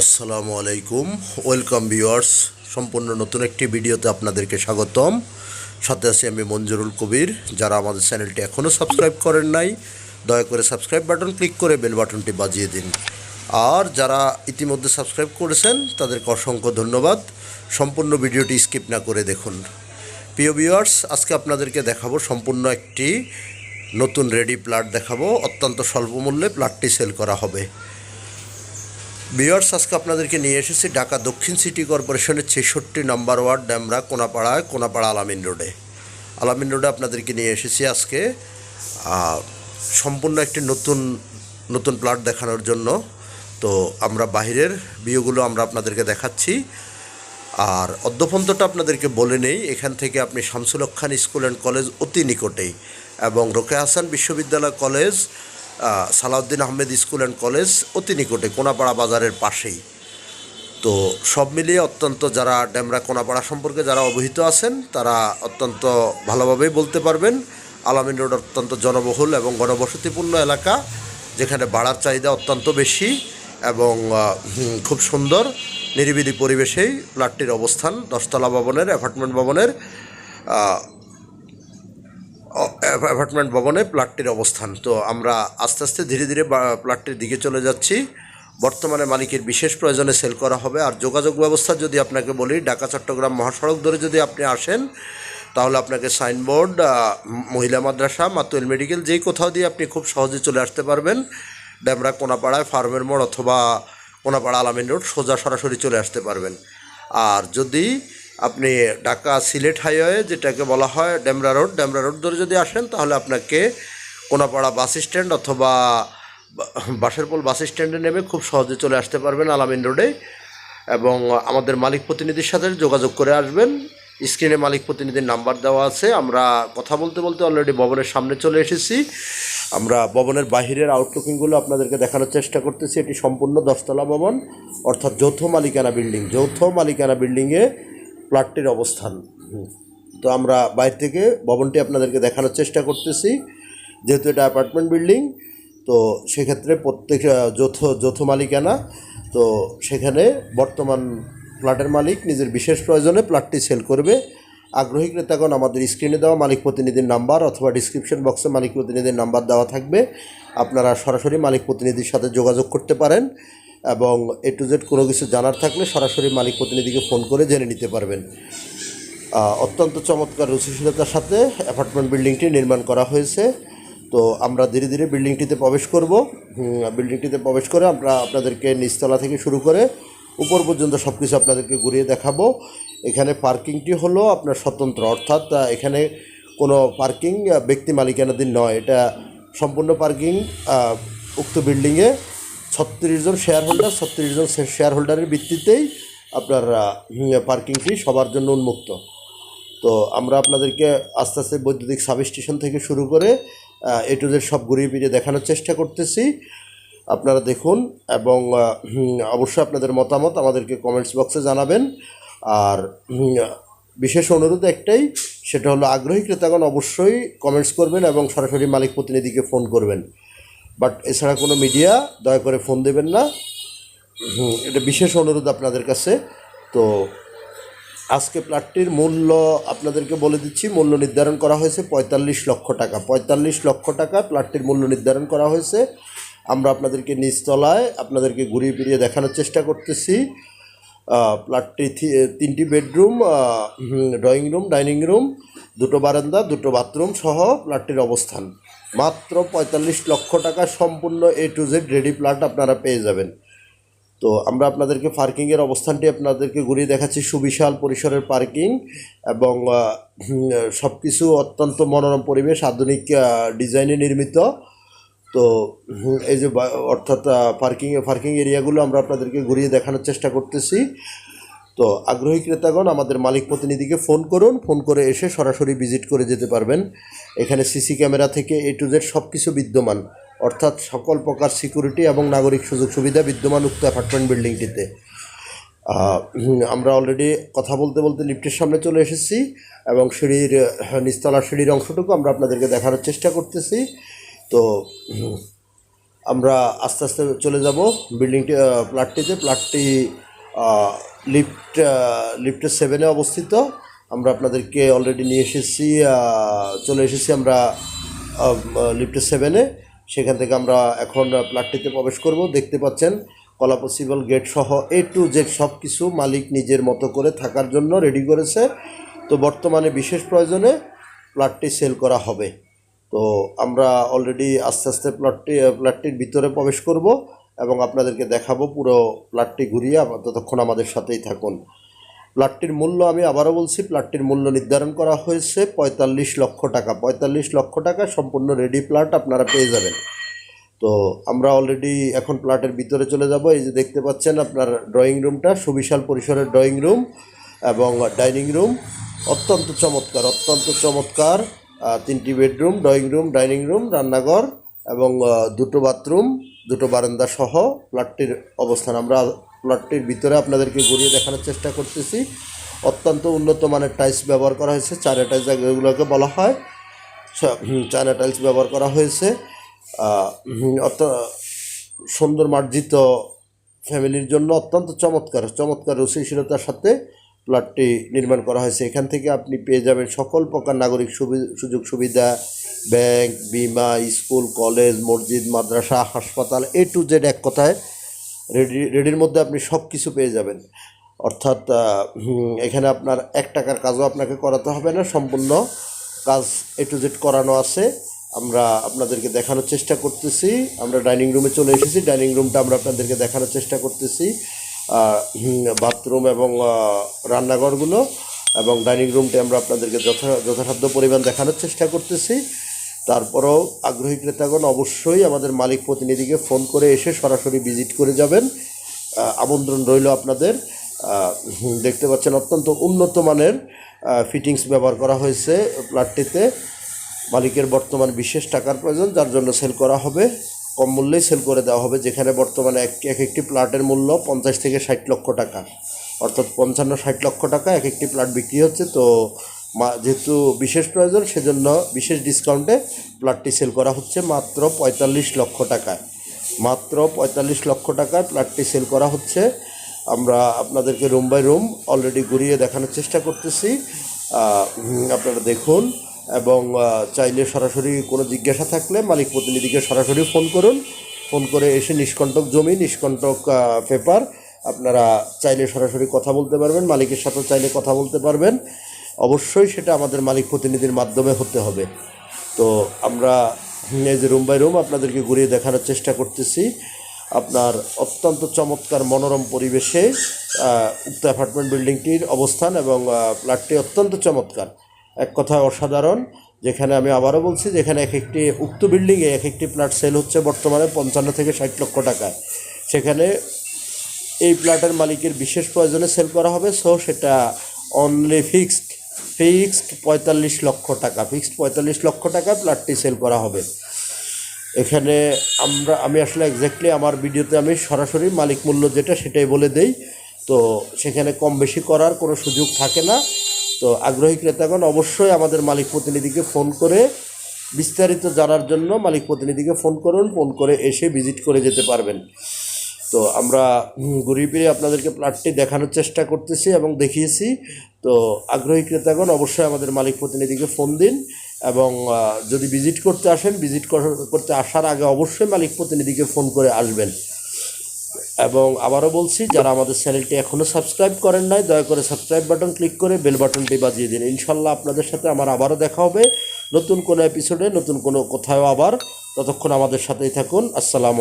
আসসালামু আলাইকুম। Welcome viewers সম্পূর্ণ নতুন একটি ভিডিওতে আপনাদেরকে স্বাগতম। সাথে আছি আমি মঞ্জুরুল কবির। যারা আমাদের চ্যানেলটি এখনও সাবস্ক্রাইব করেন নাই, দয়া করে সাবস্ক্রাইব বাটন ক্লিক করে বেল বাটনটি বাজিয়ে দিন। আর যারা ইতিমধ্যে সাবস্ক্রাইব করেছেন, তাদেরকে অসংখ্য ধন্যবাদ। সম্পূর্ণ ভিডিওটি স্কিপ না করে দেখুন। প্রিয় ভিউয়ার্স আজকে আপনাদেরকে দেখাবো সম্পূর্ণ একটি নতুন রেডি প্লাট দেখাবো। অত্যন্ত স্বল্প মূল্যে প্লাটটি সেল করা হবে। বিয়ার্স, আজকে আপনাদেরকে নিয়ে এসেছি ঢাকা দক্ষিণ সিটি কর্পোরেশনের ছেষট্টি নম্বর ওয়ার্ড ড্যামরা কোনাপাড়ায়, কোনাপাড়া আলামিন রোডে। আলামিন রোডে আপনাদেরকে নিয়ে এসেছি আজকে সম্পূর্ণ একটি নতুন নতুন প্লট দেখানোর জন্য। তো আমরা বাহিরের বিয়েগুলো আমরা আপনাদেরকে দেখাচ্ছি। আর অদ্যপন্তটা আপনাদেরকে বলে নেই, এখান থেকে আপনি Shamsul Khan school and college অতি নিকটেই এবং রোকে হাসান বিশ্ববিদ্যালয় college Salauddin Ahmed school and college অতি নিকটে কোনাপাড়া বাজারের পাশেই। তো সব মিলিয়ে অত্যন্ত যারা ড্যামরা কোনাপাড়া সম্পর্কে যারা অবহিত আছেন, তারা অত্যন্ত ভালোভাবেই বলতে পারবেন। আলামিন রোড অত্যন্ত জনবহুল এবং গণবসতিপূর্ণ এলাকা, যেখানে বাড়ার চাহিদা অত্যন্ত বেশি এবং খুব সুন্দর। নিরিবিলি পরিবেশেই প্লাটটির অবস্থান, দশতলা ভবনের, অ্যাপার্টমেন্ট ভবনের। অ্যাপার্টমেন্ট ভবনে প্লাটটির অবস্থান। তো আমরা আস্তে আস্তে ধীরে ধীরে প্লাটটির দিকে চলে যাচ্ছি। বর্তমানে মালিকের বিশেষ প্রয়োজনে সেল করা হবে। আর যোগাযোগ ব্যবস্থা যদি আপনাকে বলি, ঢাকা, চট্টগ্রাম মহাসড়ক ধরে যদি আপনি আসেন, তাহলে আপনাকে সাইনবোর্ড মহিলা মাদ্রাসা, মাতুয়েল মেডিকেল যেই কোথাও দিয়ে আপনি খুব সহজে চলে আসতে পারবেন। ড্যামরা কোনাপাড়ায় ফার্মের মোড় অথবা কোনাপাড়া আলামিন রোড সোজা সরাসরি চলে আসতে পারবেন। আর যদি আপনি ঢাকা সিলেট হাইওয়ে, যেটাকে বলা হয় ডেমরা রোড ডেমরা রোড ধরে যদি আসেন, তাহলে আপনাকে কোনাপাড়া বাস স্ট্যান্ড অথবা বাসেরপোল বাস স্ট্যান্ডে নেমে খুব সহজে চলে আসতে পারবেন আলামিন রোডে। এবং আমাদের মালিক প্রতিনিধির সাথে যোগাযোগ করে আসবেন। স্ক্রিনে মালিক প্রতিনিধির নাম্বার দেওয়া আছে। আমরা কথা বলতে বলতে অলরেডি ভবনের সামনে চলে এসেছি। আমরা ভবনের বাহিরের আউটলুকিংগুলো আপনাদেরকে দেখানোর চেষ্টা করতেছি। এটি সম্পূর্ণ দশতলা ভবন, অর্থাৎ যৌথ মালিকানা বিল্ডিং। যৌথ মালিকানা বিল্ডিংয়ে প্লাটটির অবস্থান। তো আমরা বাইরে থেকে ভবনটি আপনাদেরকে দেখানোর চেষ্টা করতেছি। যেহেতু এটা অ্যাপার্টমেন্ট বিল্ডিং তো সেক্ষেত্রে প্রত্যেক যৌথ যৌথ মালিকানা, তো সেখানে বর্তমান প্লাটের মালিক নিজের বিশেষ প্রয়োজনে প্লাটটি সেল করবে। আগ্রহী ক্রেতাগণ আমাদের স্ক্রিনে দেওয়া মালিক প্রতিনিধির নাম্বার অথবা ডিসক্রিপশন বক্সে মালিক প্রতিনিধির নাম্বার দেওয়া থাকবে। আপনারা সরাসরি মালিক প্রতিনিধির সাথে যোগাযোগ করতে পারেন। এবং এ টু জেড কোনো কিছু জানার থাকলে সরাসরি মালিক প্রতিনিধিকে ফোন করে জেনে নিতে পারবেন। অত্যন্ত চমৎকার রুচিশীলতার সাথে অ্যাপার্টমেন্ট বিল্ডিংটি নির্মাণ করা হয়েছে। তো আমরা ধীরে ধীরে বিল্ডিংটিতে প্রবেশ করব। বিল্ডিংটিতে প্রবেশ করে আমরা আপনাদেরকে নিচতলা থেকে শুরু করে উপর পর্যন্ত সব কিছু আপনাদেরকে ঘুরিয়ে দেখাবো। এখানে পার্কিংটি হলো আপনার স্বতন্ত্র, অর্থাৎ এখানে কোনো পার্কিং ব্যক্তি মালিকানাধীন নয়। এটা সম্পূর্ণ পার্কিং উক্ত বিল্ডিংয়ে। ছত্রিশ জন শেয়ার হোল্ডার ছত্রিশ জন শেয়ার হোল্ডারের ভিত্তিতেই আপনার পার্কিংটি সবার জন্য উন্মুক্ত। তো আমরা আপনাদেরকে আস্তে আস্তে বৈদ্যুতিক সাব স্টেশন থেকে শুরু করে এ টু জেড সব ঘুরিয়ে ফিরিয়ে দেখানোর চেষ্টা করতেছি। আপনারা দেখুন এবং অবশ্যই আপনাদের মতামত আমাদেরকে কমেন্টস বক্সে জানাবেন। আর বিশেষ অনুরোধ একটাই, সেটা হলো আগ্রহী ক্রেতাগণ অবশ্যই কমেন্টস করবেন এবং সরাসরি মালিক প্রতিনিধিকে ফোন করবেন। বাট এছাড়া কোনো মিডিয়া দয়া করে ফোন দেবেন না। এটা বিশেষ অনুরোধ আপনাদের কাছে। তো আজকে প্লাটটির মূল্য আপনাদেরকে বলে দিচ্ছি, মূল্য নির্ধারণ করা হয়েছে পঁয়তাল্লিশ লক্ষ টাকা। পঁয়তাল্লিশ লক্ষ টাকা প্লাটটির মূল্য নির্ধারণ করা হয়েছে। আমরা আপনাদেরকে নিচতলায় আপনাদেরকে ঘুরিয়ে ফিরিয়ে দেখানোর চেষ্টা করতেছি। প্লাটটি তিনটি bedroom drawing room, dining room, দুটো বারান্দা, দুটো বাথরুম সহ প্লাটটির অবস্থান। মাত্র পঁয়তাল্লিশ লক্ষ টাকা সম্পূর্ণ A to Z ready flat আপনারা পেয়ে যাবেন। তো আমরা আপনাদেরকে পার্কিংয়ের অবস্থানটি আপনাদেরকে ঘুরিয়ে দেখাচ্ছি। সুবিশাল পরিসরের পার্কিং এবং সব কিছু অত্যন্ত মনোরম পরিবেশ, আধুনিক ডিজাইনে নির্মিত। তো এই যে অর্থাৎ পার্কিং পার্কিং এরিয়াগুলো আমরা আপনাদেরকে ঘুরিয়ে দেখানোর চেষ্টা করতেছি। তো আগ্রহী ক্রেতাগণ, আমাদের মালিক প্রতিনিধিকে ফোন করুন। ফোন করে এসে সরাসরি ভিজিট করে যেতে পারবেন। এখানে সিসি ক্যামেরা থেকে এ টু জেড সব কিছু বিদ্যমান। অর্থাৎ সকল প্রকার সিকিউরিটি এবং নাগরিক সুযোগ সুবিধা বিদ্যমান উক্ত অ্যাপার্টমেন্ট বিল্ডিংটিতে। আমরা অলরেডি কথা বলতে বলতে লিফটের সামনে চলে এসেছি এবং সিঁড়ির নিচতলার সিঁড়ির অংশটুকু আমরা আপনাদেরকে দেখানোর চেষ্টা করতেছি। তো আমরা আস্তে আস্তে চলে যাব। বিল্ডিংটি প্লাটটিতে প্লাটটি লিফট আহ, লিফটের সেভেনে অবস্থিত। আমরা আপনাদেরকে অলরেডি নিয়ে এসেছি চলে এসেছি আমরা লিফটের সেভেনে সেখান থেকে আমরা এখন প্লাটটিতে প্রবেশ করব। দেখতে পাচ্ছেন কলা পসিবল গেট সহ এ টু জেড সব কিছু মালিক নিজের মতো করে থাকার জন্য রেডি করেছে। তো বর্তমানে বিশেষ প্রয়োজনে প্লাটটি সেল করা হবে। তো আমরা অলরেডি আস্তে আস্তে প্লটটি প্লাটটির ভিতরে প্রবেশ করব। এবং আপনাদেরকে দেখাবো পুরো প্লাটটি ঘুরিয়ে ততক্ষণ আমাদের সাথেই থাকুন। প্লাটটির মূল্য আমি আবারও বলছি, প্লাটটির মূল্য নির্ধারণ করা হয়েছে পঁয়তাল্লিশ লক্ষ টাকা। পঁয়তাল্লিশ লক্ষ টাকা সম্পূর্ণ রেডি প্লাট আপনারা পেয়ে যাবেন। তো আমরা অলরেডি এখন প্লাটের ভিতরে চলে যাব। এই যে দেখতে পাচ্ছেন আপনার ড্রয়িং রুমটা সুবিশাল পরিসরের ড্রয়িং রুম এবং ডাইনিং রুম অত্যন্ত চমৎকার অত্যন্ত চমৎকার তিনটি bedroom drawing room dining room রান্নাঘর এবং দুটো বাথরুম দুটো বারান্দা সহ প্লাটটির অবস্থান। আমরা প্লটটির ভিতরে আপনাদেরকে ঘুরিয়ে দেখানোর চেষ্টা করতেছি। অত্যন্ত উন্নত মানের টাইলস ব্যবহার করা হয়েছে। চায়না টাইলস এগুলোকে বলা হয় চায়না টাইলস ব্যবহার করা হয়েছে। অত সুন্দর মার্জিত ফ্যামিলির জন্য অত্যন্ত চমৎকার চমৎকার রুচিশীলতার সাথে প্লটটি নির্মাণ করা হয়েছে। এখান থেকে আপনি পেয়ে যাবেন সকল প্রকার নাগরিক সুবি- সুযোগ সুবিধা ব্যাংক, বিমা, স্কুল, কলেজ, মসজিদ, মাদ্রাসা, হাসপাতাল এ টু জেড এক কথায় রেডি, রেডির মধ্যে আপনি সব কিছু পেয়ে যাবেন। অর্থাৎ এখানে আপনার এক টাকার কাজও আপনাকে করাতে হবে না, সম্পূর্ণ কাজ এ টু জেড করানো আছে। আমরা আপনাদেরকে দেখানোর চেষ্টা করতেছি। আমরা ডাইনিং রুমে চলে এসেছি। ডাইনিং রুমটা আমরা আপনাদেরকে দেখানোর চেষ্টা করতেছি। বাথরুম এবং রান্নাঘরগুলো এবং ডাইনিং রুমটা আমরা আপনাদেরকে যথা, যথাসাধ্য পরিমাণ দেখানোর চেষ্টা করতেছি। তারপরেও আগ্রহী ক্রেতাগণ অবশ্যই আমাদের মালিক প্রতিনিধিকে ফোন করে এসে সরাসরি ভিজিট করে যাবেন। আমন্ত্রণ রইল আপনাদের। দেখতে পাচ্ছেন অত্যন্ত উন্নত মানের ফিটিংস ব্যবহার করা হয়েছে প্লাটটিতে মালিকের বর্তমান বিশেষ টাকার প্রয়োজন, যার জন্য সেল করা হবে। কম মূল্যেই সেল করে দেওয়া হবে, যেখানে বর্তমানে এক এক একটি প্লাটের মূল্য পঞ্চাশ থেকে ষাট লক্ষ টাকা। অর্থাৎ পঞ্চান্ন, ষাট লক্ষ টাকা এক একটি প্লাট বিক্রি হচ্ছে। তো যেহেতু বিশেষ প্রয়োজন, সেজন্য বিশেষ ডিসকাউন্টে প্লাটটি সেল করা হচ্ছে মাত্র পঁয়তাল্লিশ লক্ষ টাকায়। মাত্র পঁয়তাল্লিশ লক্ষ টাকায় প্লাটটি সেল করা হচ্ছে। আমরা আপনাদেরকে রুম বাই রুম অলরেডি ঘুরিয়ে দেখানোর চেষ্টা করতেছি। আপনারা দেখুন এবং চাইলে সরাসরি কোনো জিজ্ঞাসা থাকলে মালিক প্রতিনিধিকে সরাসরি ফোন করুন। ফোন করে এসে নিষ্কণ্টক জমি, নিষ্কণ্টক পেপার আপনারা চাইলে সরাসরি কথা বলতে পারবেন, মালিকের সাথে চাইলে কথা বলতে পারবেন। অবশ্যই সেটা আমাদের মালিক প্রতিনিধির মাধ্যমে হতে হবে। তো আমরা এই যে রুম বাই রুম আপনাদেরকে ঘুরিয়ে দেখানোর চেষ্টা করতেছি। আপনার অত্যন্ত চমৎকার মনোরম পরিবেশে উক্ত অ্যাপার্টমেন্ট বিল্ডিংটির অবস্থান এবং ফ্ল্যাটটি অত্যন্ত চমৎকার। এক কথায় অসাধারণ। যেখানে আমি আবারও বলছি যেখানে এক একটি উক্ত বিল্ডিংয়ে এক একটি ফ্ল্যাট সেল হচ্ছে বর্তমানে পঞ্চান্ন থেকে ষাট লক্ষ টাকায়। সেখানে এই প্লটের মালিকের বিশেষ প্রয়োজনে সেল করা হবে। সো সেটা অনলি ফিক্সড ফিক্সড পঁয়তাল্লিশ লক্ষ টাকা, ফিক্সড পঁয়তাল্লিশ লক্ষ টাকা প্লটটি সেল করা হবে। এখানে আমরা, আমি আসলে এক্স্যাক্টলি আমার ভিডিওতে আমি সরাসরি মালিক মূল্য যেটা সেটাই বলে দেই। তো সেখানে কম বেশি করার কোনো সুযোগ থাকে না। তো আগ্রহী ক্রেতাগণ অবশ্যই আমাদের মালিক প্রতিনিধিকে ফোন করে বিস্তারিত জানার জন্য মালিক প্রতিনিধিকে ফোন করুন, ফোন করে এসে ভিজিট করে যেতে পারবেন। তো আমরা ঘুরিয়ে ফিরে আপনাদেরকে প্লাটটি দেখানোর চেষ্টা করতেছি এবং দেখিয়েছি। তো আগ্রহী ক্রেতাগণ, অবশ্যই আমাদের মালিক প্রতিনিধিকে ফোন দিন এবং যদি ভিজিট করতে আসেন ভিজিট করতে আসার আগে অবশ্যই মালিক প্রতিনিধিকে ফোন করে আসবেন। এবং আবারও বলছি, যারা আমাদের চ্যানেলটি এখনও সাবস্ক্রাইব করেন নাই, দয়া করে সাবস্ক্রাইব বাটন ক্লিক করে বেল বাটনটি বাজিয়ে দিন। ইনশাল্লাহ আপনাদের সাথে আমার আবারও দেখা হবে নতুন কোনো এপিসোডে নতুন কোনো কোথাও আবার। ততক্ষণ আমাদের সাথেই থাকুন। আসসালামু